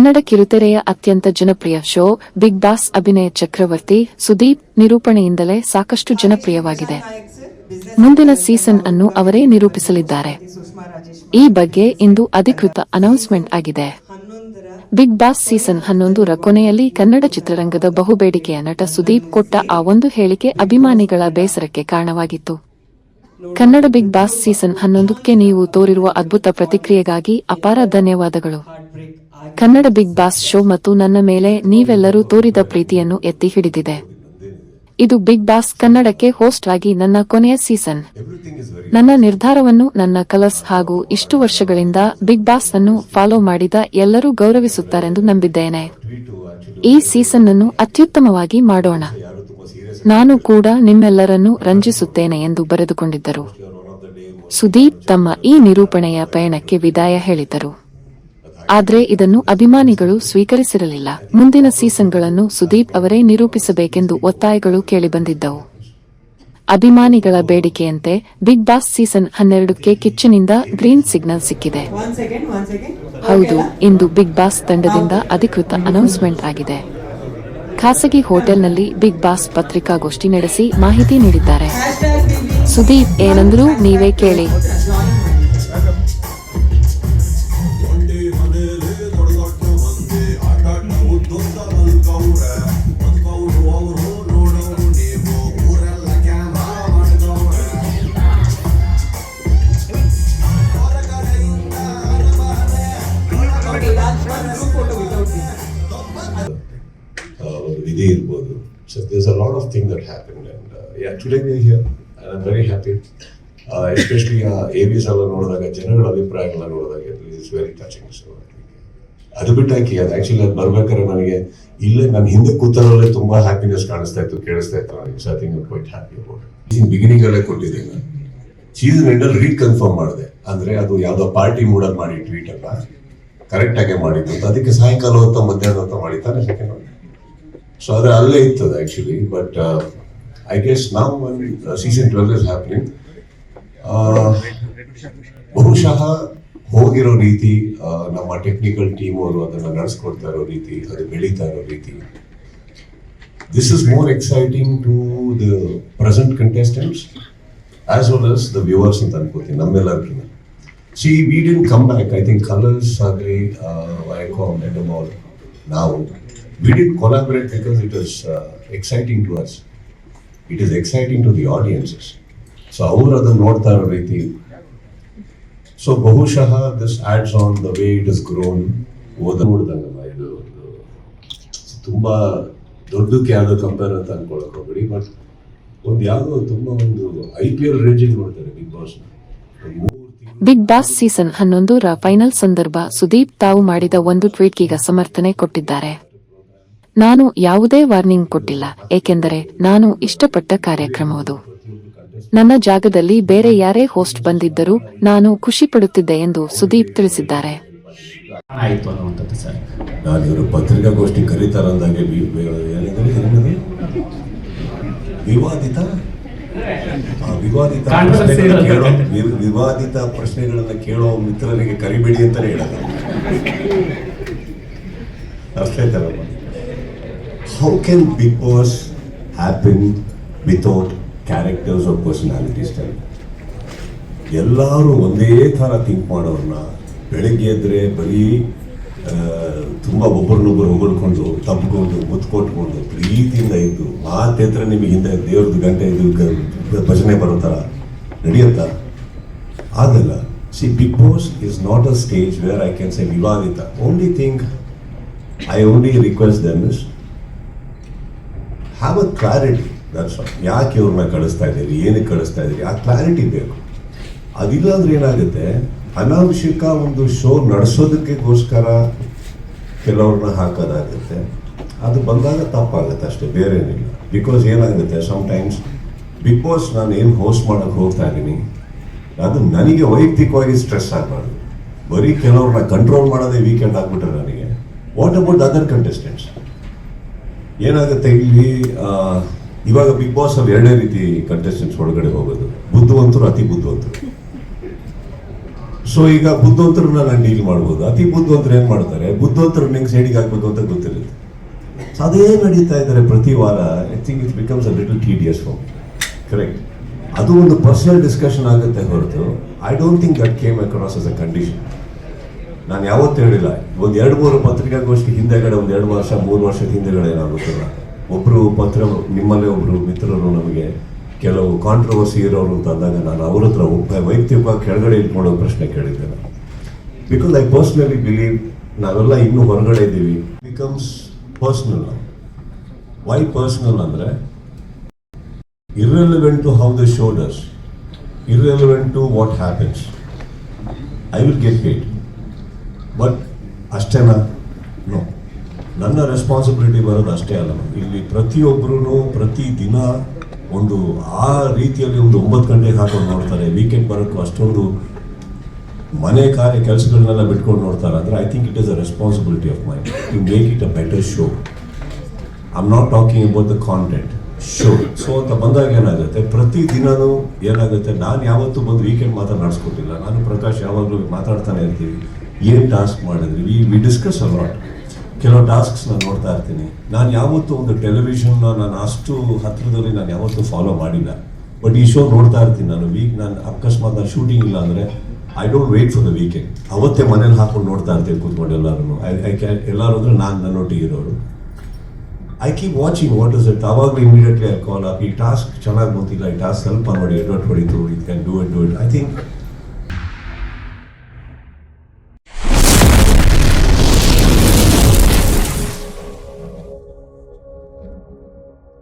ಕನ್ನಡ ಕಿರುತೆರೆಯ ಅತ್ಯಂತ ಜನಪ್ರಿಯ show Bigg boss ಅಭಿನಯ ಚಕ್ರವರ್ತಿ ಸುದೀಪ್ ನಿರೂಪಣೆಯಿಂದಲೇ ಸಾಕಷ್ಟು ಜನಪ್ರಿಯವಾಗಿದೆ. ಮುಂದಿನ ಸೀಸನ್ ಅನ್ನು ಅವರೇ ನಿರೂಪಿಸಲಿದ್ದಾರೆ. ಈ ಬಗ್ಗೆ ಇಂದು ಅಧಿಕೃತ ಅನೌನ್ಸ್ಮೆಂಟ್ ಆಗಿದೆ. ಬಿಗ್ ಬಾಸ್ ಸೀಸನ್ ಹನ್ನೊಂದರ ಕೊನೆಯಲ್ಲಿ ಕನ್ನಡ ಚಿತ್ರರಂಗದ ಬಹುಬೇಡಿಕೆಯ ನಟ ಸುದೀಪ್ ಕೊಟ್ಟ ಆ ಒಂದು ಹೇಳಿಕೆ ಅಭಿಮಾನಿಗಳ ಬೇಸರಕ್ಕೆ ಕಾರಣವಾಗಿತ್ತು. ಕನ್ನಡ ಬಿಗ್ ಬಾಸ್ ಸೀಸನ್ ಹನ್ನೊಂದಕ್ಕೆ ನೀವು ತೋರಿರುವ ಅದ್ಭುತ ಪ್ರತಿಕ್ರಿಯೆಗಾಗಿ ಅಪಾರ ಧನ್ಯವಾದಗಳು. ಕನ್ನಡ ಬಿಗ್ ಬಾಸ್ ಶೋ ಮತ್ತು ನನ್ನ ಮೇಲೆ ನೀವೆಲ್ಲರೂ ತೋರಿದ ಪ್ರೀತಿಯನ್ನು ಎತ್ತಿ ಹಿಡಿದಿದೆ. ಇದು ಬಿಗ್ ಬಾಸ್ ಕನ್ನಡಕ್ಕೆ ಹೋಸ್ಟ್ ಆಗಿ ನನ್ನ ಕೊನೆಯ ಸೀಸನ್. ನನ್ನ ನಿರ್ಧಾರವನ್ನು ನನ್ನ ಕಲರ್ಸ್ ಹಾಗೂ ಇಷ್ಟು ವರ್ಷಗಳಿಂದ ಬಿಗ್ ಬಾಸ್ ಅನ್ನು ಫಾಲೋ ಮಾಡಿದ ಎಲ್ಲರೂ ಗೌರವಿಸುತ್ತಾರೆಂದು ನಂಬಿದ್ದೇನೆ. ಈ ಸೀಸನ್ ಅನ್ನು ಅತ್ಯುತ್ತಮವಾಗಿ ಮಾಡೋಣ. ನಾನು ಕೂಡ ನಿಮ್ಮೆಲ್ಲರನ್ನೂ ರಂಜಿಸುತ್ತೇನೆ ಎಂದು ಬರೆದುಕೊಂಡಿದ್ದರು. ಸುದೀಪ್ ತಮ್ಮ ಈ ನಿರೂಪಣೆಯ ಪಯಣಕ್ಕೆ ವಿದಾಯ ಹೇಳಿದ್ದರು ಆದರೆ ಇದನ್ನು ಅಭಿಮಾನಿಗಳು ಸ್ವೀಕರಿಸಿರಲಿಲ್ಲ. ಮುಂದಿನ ಸೀಸನ್ಗಳನ್ನು ಸುದೀಪ್ ಅವರೇ ನಿರೂಪಿಸಬೇಕೆಂದು ಒತ್ತಾಯಗಳು ಕೇಳಿಬಂದಿದ್ದವು. ಅಭಿಮಾನಿಗಳ ಬೇಡಿಕೆಯಂತೆ ಬಿಗ್ ಬಾಸ್ ಸೀಸನ್ ಹನ್ನೆರಡಕ್ಕೆ ಕಿಚ್ಚನಿಂದ ಗ್ರೀನ್ ಸಿಗ್ನಲ್ ಸಿಕ್ಕಿದೆ. ಹೌದು ಇಂದು ಬಿಗ್ ಬಾಸ್ ತಂಡದಿಂದ ಅಧಿಕೃತ ಅನೌನ್ಸ್ಮೆಂಟ್ ಆಗಿದೆ. ಖಾಸಗಿ ಹೋಟೆಲ್ನಲ್ಲಿ ಬಿಗ್ ಬಾಸ್ ಪತ್ರಿಕಾಗೋಷ್ಠಿ ನಡೆಸಿ ಮಾಹಿತಿ ನೀಡಿದ್ದಾರೆ. ಸುದೀಪ್ ಏನಂದ್ರೂ ನೀವೇ ಕೇಳಿ ಇರ್ಬೋದು so there's a lot of thing that happen and yeah today here. And I very happy. Happy especially a wish ಎಲ್ಲ ನೋಡಿದಾಗ, ಜನಗಳ ಅಭಿಪ್ರಾಯಗಳನ್ನ ನೋಡಿದಾಗ ಇಟ್ಸ್ ವೆರಿ ಟಚಿಂಗ್ ಸೊ ಅದು ಬಿಟ್ಟಾಕಿ, ಅದು ಆಕ್ಚುಲಿ ಅದು ಬರ್ಬೇಕಾದ್ರೆ ನನಗೆ ಇಲ್ಲೇ ನನ್ನ ಹಿಂದೆ ಕೂತರಲ್ಲೇ ತುಂಬ ಹ್ಯಾಪಿನೆಸ್ ಕಾಣಿಸ್ತಾ ಇತ್ತು, ಕೇಳಿಸ್ತಾ ಇತ್ತು ನನಗೆ. So I think quite happy about in beginning ಅಲ್ಲೇ ಕೊಟ್ಟಿದ್ದೆ ನಾನು ಸೀಸನ್ ಎಂಡಲ್ಲಿ ರೀಕನ್ಫರ್ಮ್ ಮಾಡಿದೆ. ಅಂದರೆ ಅದು ಯಾವುದೋ ಪಾರ್ಟಿ ಮೂಡಲ್ಲಿ ಮಾಡಿ ಟ್ವೀಟ್ ಅಲ್ಲ. ಕರೆಕ್ಟ್ ಆಗಿ ಮಾಡಿದ್ದು ಅಂತ. ಅದಕ್ಕೆ ಸಾಯಂಕಾಲ ಹೊತ್ತ ಮಧ್ಯಾಹ್ನ ಹೊತ್ತು ಮಾಡಿದ್ದಾನೆ ಸೆಕೆಂಡ್ ಸೊ ಅದು ಅಲ್ಲೇ ಇತ್ತು ಅದು ಆಕ್ಚುಲಿ ಬಟ್ ಐ ಗೆಸ್ ನಾವು ಸೀಸನ್ ಟ್ವೆಲ್ ಇಸ್ ಹ್ಯಾಪ್ನಿಂಗ್ ಬಹುಶಃ ಹೋಗಿರೋ ರೀತಿ ನಮ್ಮ ಟೆಕ್ನಿಕಲ್ ಟೀಮ್ ಅವರು ಅದನ್ನ ನಡೆಸ್ಕೊಡ್ತಾ ಇರೋ ರೀತಿ, ಅದು ಬೆಳೀತಾ ಇರೋ ರೀತಿ. This is more exciting to the present contestants as well as the viewers ಅಂತ ಅನ್ಕೋತೀನಿ ನಮ್ಮೆಲ್ಲರಿಗೂ see we didn't come back I think Colors ಆಗಲಿ ವೈಕಾಮ್ ಎಡಮಾಲ್ ನಾವು we didn't collaborate because it is exciting to us it is exciting to the audiences so ಅವರು ಅದನ್ನು ನೋಡ್ತಾ ಇರೋ ರೀತಿ. ಸೊ ಬಹುಶಃ this adds on the way it is grown ಓದ ನೋಡ್ದಂಗಲ್ಲ ಇದು ಒಂದು ತುಂಬಾ ದೊಡ್ಡಕ್ಕೆ ಯಾವ್ದೋ ಕಂಪೇರ್ ಅಂತ ಅನ್ಕೊಳಕ್ ಹೋಗ್ಬೇಡಿ ಬಟ್ ಒಂದು ಯಾವ್ದೋ ತುಂಬಾ ಒಂದು ಐ ಪಿ ಎಲ್ ರೇಂಜಿಂಗ್ ನೋಡ್ತಾರೆ ಬಿಗ್ ಬಾಸ್ ಮೂರು ತಿಂಗಳು ಬಿಗ್ ಬಾಸ್ ಸೀಸನ್ ಹನ್ನೊಂದರ ಫೈನಲ್ ಸಂದರ್ಭ ಸುದೀಪ್ ತಾವು ಮಾಡಿದ ಒಂದು ಟ್ವೀಟ್ಗೀಗ ಸಮರ್ಥನೆ ಕೊಟ್ಟಿದ್ದಾರೆ. ನಾನು ಯಾವುದೇ ವಾರ್ನಿಂಗ್ ಕೊಟ್ಟಿಲ್ಲ ಏಕೆಂದರೆ ನಾನು ಇಷ್ಟಪಟ್ಟ ಕಾರ್ಯಕ್ರಮವದು ನನ್ನ ಜಾಗದಲ್ಲಿ ಬೇರೆ ಯಾರೇ ಹೋಸ್ಟ್ ಬಂದಿದ್ದರೂ ನಾನು ಖುಷಿ ಪಡುತ್ತಿದ್ದೆ ಎಂದು ಸುದೀಪ್ ತಿಳಿಸಿದ್ದಾರೆ. ಪತ್ರಿಕಾಗೋಷ್ಠಿ ವಿವಾದಿತ? ವಿವಾದಿತ ವಿವಾದಿತ ಪ್ರಶ್ನೆಗಳನ್ನ ಕೇಳೋ ಮಿತ್ರರಿಗೆ ಕರಿಬೇಡಿ ಅಂತಾನೆ ಹೇಳೋದು. ಅಷ್ಟೇ how can Bigg Boss happen without characters of personalities ಎಲ್ಲರೂ ಒಂದೇ ಥರ ಥಿಂಕ್ ಮಾಡೋರನ್ನ ಬೆಳಗ್ಗೆ ಎದ್ರೆ ಬರೀ ತುಂಬ ಒಬ್ಬರನ್ನೊಬ್ಬರು ಹೊಗಳ್ಕೊಂಡು ತಬ್ಕೊಂಡು ಮುತ್ಕೊಟ್ಕೊಂಡು ಪ್ರೀತಿಯಿಂದ ಇದ್ದು ಮಾತೆತ್ರ ನಿಮಗೆ ಹಿಂದೆ ದೇವ್ರದ್ದು ಗಂಟೆ ಇದು ಭಜನೆ ಬರೋ ಥರ ನಡೆಯುತ್ತಾ? ಆಗಲ್ಲ. See Bigg Boss is not a stage where I can say ವಿವಾದಿತ. Only thing I only request them is have a clarity that's ಯಾಕೆ ಇವ್ರನ್ನ ಕಳಿಸ್ತಾ ಇದ್ದೀರಿ? ಏನಕ್ಕೆ ಕಳಿಸ್ತಾ ಇದ್ದೀರಿ? ಆ ಕ್ಲಾರಿಟಿ ಬೇಕು. ಅದಿಲ್ಲ ಅಂದ್ರೆ ಏನಾಗುತ್ತೆ? ಅನಾವಶ್ಯಕ ಒಂದು ಶೋ ನಡೆಸೋದಕ್ಕೆಗೋಸ್ಕರ ಕೆಲವ್ರನ್ನ ಹಾಕೋದಾಗುತ್ತೆ. ಅದು ಬಂದಾಗ ತಪ್ಪಾಗುತ್ತೆ ಅಷ್ಟೇ, ಬೇರೆ ಬಿಕಾಸ್ ಏನಾಗುತ್ತೆ? ಟೈಮ್ಸ್ ಬಿಗ್ ಬಾಸ್ ನಾನು ಏನು ಹೋಸ್ಟ್ ಮಾಡೋಕೆ ಹೋಗ್ತಾ ಇದ್ದೀನಿ, ಅದು ನನಗೆ ವೈಯಕ್ತಿಕವಾಗಿ ಸ್ಟ್ರೆಸ್ ಆಗಬಾರ್ದು. ಬರೀ ಕೆಲವ್ರನ್ನ ಕಂಟ್ರೋಲ್ ಮಾಡೋದೇ ವೀಕೆಂಡ್ ಆಗ್ಬಿಟ್ರೆ ನನಗೆ. ವಾಟ್ ಅಬೌಟ್ ಅದರ್ ಕಂಟೆಸ್ಟೆಂಟ್ಸ್ ಏನಾಗುತ್ತೆ ಇಲ್ಲಿ ಇವಾಗ ಬಿಗ್ ಬಾಸ್ ಅಲ್ಲಿ ಎರಡೇ ರೀತಿ ಕಂಟೆಸ್ಟೆಂಟ್ಸ್ ಒಳಗಡೆ ಹೋಗೋದು. ಬುದ್ಧಿವಂತರು, ಅತಿ ಬುದ್ಧಿವಂತರು. ಸೊ ಈಗ ಬುದ್ಧವಂತರನ್ನ ನಾನು ಡೀಲ್ ಮಾಡ್ಬೋದು. ಅತಿ ಬುದ್ಧವಂತರು ಏನ್ ಮಾಡ್ತಾರೆ? ಬುದ್ಧಿವಂತರು ನಿಂಗ್ ಸೈಡಿಗೆ ಹಾಕ್ಬೇಕು ಅಂತ ಗೊತ್ತಿರುತ್ತೆ. ಸೊ ಅದೇ ನಡೀತಾ ಇದ್ದಾರೆ ಪ್ರತಿ ವಾರ. I think it becomes a little as far correct ಅದು ಒಂದು ಪರ್ಸನಲ್ ಡಿಸ್ಕಷನ್ ಆಗುತ್ತೆ ಹೊರತು. I don't think that came across as a condition ನಾನು ಯಾವತ್ತೂ ಹೇಳಿಲ್ಲ ಒಂದು ಎರಡು ಮೂರು ಪತ್ರಿಕಾಗೋಷ್ಠಿ ಹಿಂದೆಗಡೆ ಒಂದು ಎರಡು ವರ್ಷ ಮೂರು ವರ್ಷದ ಹಿಂದೆಗಡೆ ಏನಾಗುತ್ತಿಲ್ಲ ಒಬ್ಬರು ಪತ್ರ ನಿಮ್ಮಲ್ಲೇ ಒಬ್ಬರು ಮಿತ್ರರು ನಮಗೆ ಕೆಲವು ಕಾಂಟ್ರವರ್ಸಿ ಇರೋರು ಅಂತ ಅಂದಾಗ ನಾನು ಅವ್ರ ಹತ್ರ ಒಬ್ಬ ವೈಯಕ್ತಿಕವಾಗಿ ಕೆಳಗಡೆ ಇಟ್ಕೊಳ್ಳೋ ಪ್ರಶ್ನೆ ಕೇಳಿದ್ದೇನೆ ಬಿಕಾಸ್ ಐ ಪರ್ಸ್ನಲಿ ಬಿಲೀವ್ ನಾವೆಲ್ಲ ಇನ್ನೂ ಹೊರಗಡೆ ಇದ್ದೀವಿ ಬಿಕಮ್ಸ್ ಪರ್ಸ್ನಲ್ ವೈ ಪರ್ಸ್ನಲ್ ಅಂದರೆ irrelevant to how the show does, irrelevant to what happens. I will get. But ಅಷ್ಟೇನಾ ನೋ ನನ್ನ ರೆಸ್ಪಾನ್ಸಿಬಿಲಿಟಿ ಬರೋದು ಅಷ್ಟೇ ಅಲ್ಲ. ಇಲ್ಲಿ ಪ್ರತಿಯೊಬ್ಬರೂ ಪ್ರತಿ ದಿನ ಒಂದು ಆ ರೀತಿಯಲ್ಲಿ ಒಂದು ಒಂಬತ್ತು ಗಂಟೆಗೆ ಹಾಕೊಂಡು ನೋಡ್ತಾರೆ. ವೀಕೆಂಡ್ ಬರೋಕ್ಕೂ ಅಷ್ಟೊಂದು ಮನೆ ಕಾರ್ಯ ಕೆಲಸಗಳನ್ನೆಲ್ಲ ಬಿಟ್ಕೊಂಡು ನೋಡ್ತಾರೆ. ಅಂದರೆ I think it is a responsibility of my to make it a better show I am not talking about the content show so ಅಂತ ಬಂದಾಗ ಏನಾಗುತ್ತೆ? ಪ್ರತಿ ದಿನವೂ ಏನಾಗುತ್ತೆ? ನಾನು ಯಾವತ್ತೂ ಬಂದು ವೀಕೆಂಡ್ ಮಾತ್ರ ನಡೆಸ್ಕೊಟ್ಟಿಲ್ಲ ನಾನು ಪ್ರಕಾಶ್ ಯಾವಾಗಲೂ ಮಾತಾಡ್ತಾನೆ ಇರ್ತೀವಿ. ಏನು ಟಾಸ್ಕ್ ಮಾಡಿದ್ರಿ? We we discuss a lot ಕೆಲವು ಟಾಸ್ಕ್ಸ್ ನಾನು ನೋಡ್ತಾ ಇರ್ತೀನಿ. ನಾನು ಯಾವತ್ತೂ ಒಂದು ಟೆಲಿವಿಷನ್ನ ನಾನು ಅಷ್ಟು ಹತ್ತಿರದಲ್ಲಿ ನಾನು ಯಾವತ್ತೂ ಫಾಲೋ ಮಾಡಿಲ್ಲ. ಬಟ್ ಈ ಶೋ ನೋಡ್ತಾ ಇರ್ತೀನಿ ನಾನು. ವೀಕ್ ನಾನು ಅಕಸ್ಮಾತ್ ನಾನು ಶೂಟಿಂಗ್ ಇಲ್ಲ ಅಂದರೆ I don't wait for the weekend ಅವತ್ತೇ ಮನೇಲಿ ಹಾಕೊಂಡು ನೋಡ್ತಾ ಇರ್ತೀನಿ ಕೂತ್ಕೊಂಡು ಎಲ್ಲರೂ ಐ ಕ್ಯಾನ್ ಎಲ್ಲರೂ ಅಂದರೆ ನಾನು ನನ್ನೊಟ್ಟಿಗೆ ಇರೋರು. I keep watching what is it ಅವಾಗಲೂ immediately I call up ಈ ಟಾಸ್ಕ್ ಚೆನ್ನಾಗಿ ಗೊತ್ತಿಲ್ಲ, ಈ ಟಾಸ್ಕ್ ಸ್ವಲ್ಪ ನೋಡಿ ಎಡವಟ್ ಹೊಡಿತು it can do it do it I think